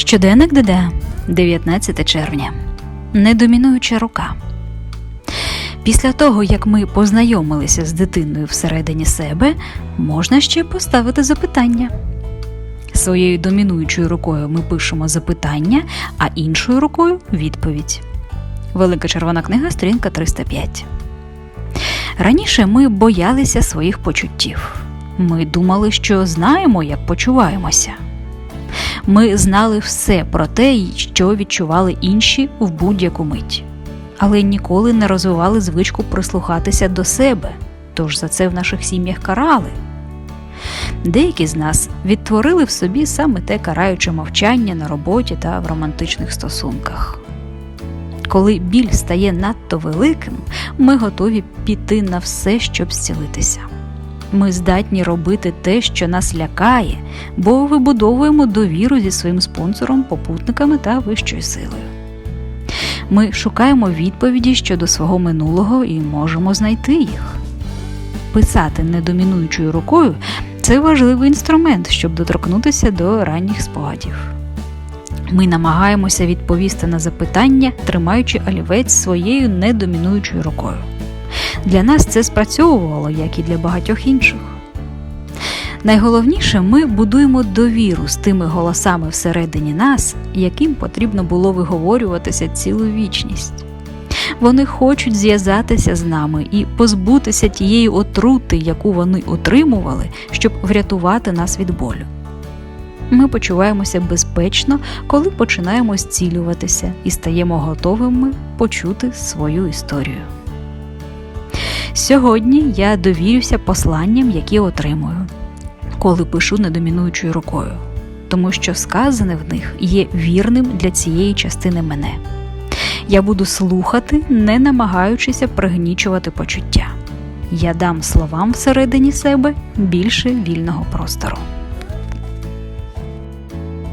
Щоденник ДД, 19 червня. Недомінуюча рука. Після того, як ми познайомилися з дитиною всередині себе, можна ще поставити запитання. Своєю домінуючою рукою ми пишемо запитання, а іншою рукою відповідь. Велика червона книга, сторінка 305. Раніше ми боялися своїх почуттів. Ми думали, що знаємо, як почуваємося. Ми знали все про те, що відчували інші в будь-яку мить, але ніколи не розвивали звичку прислухатися до себе, тож за це в наших сім'ях карали. Деякі з нас відтворили в собі саме те караюче мовчання на роботі та в романтичних стосунках. Коли біль стає надто великим, ми готові піти на все, щоб зцілитися. Ми здатні робити те, що нас лякає, бо вибудовуємо довіру зі своїм спонсором, попутниками та вищою силою. Ми шукаємо відповіді щодо свого минулого і можемо знайти їх. Писати недомінуючою рукою це важливий інструмент, щоб доторкнутися до ранніх спогадів. Ми намагаємося відповісти на запитання, тримаючи олівець своєю недомінуючою рукою. Для нас це спрацьовувало, як і для багатьох інших. Найголовніше, ми будуємо довіру з тими голосами всередині нас, яким потрібно було виговорюватися цілу вічність. Вони хочуть зв'язатися з нами і позбутися тієї отрути, яку вони отримували, щоб врятувати нас від болю. Ми почуваємося безпечно, коли починаємо зцілюватися і стаємо готовими почути свою історію. Сьогодні я довірюся посланням, які отримую, коли пишу недомінуючою рукою, тому що сказане в них є вірним для цієї частини мене. Я буду слухати, не намагаючися пригнічувати почуття. Я дам словам всередині себе більше вільного простору.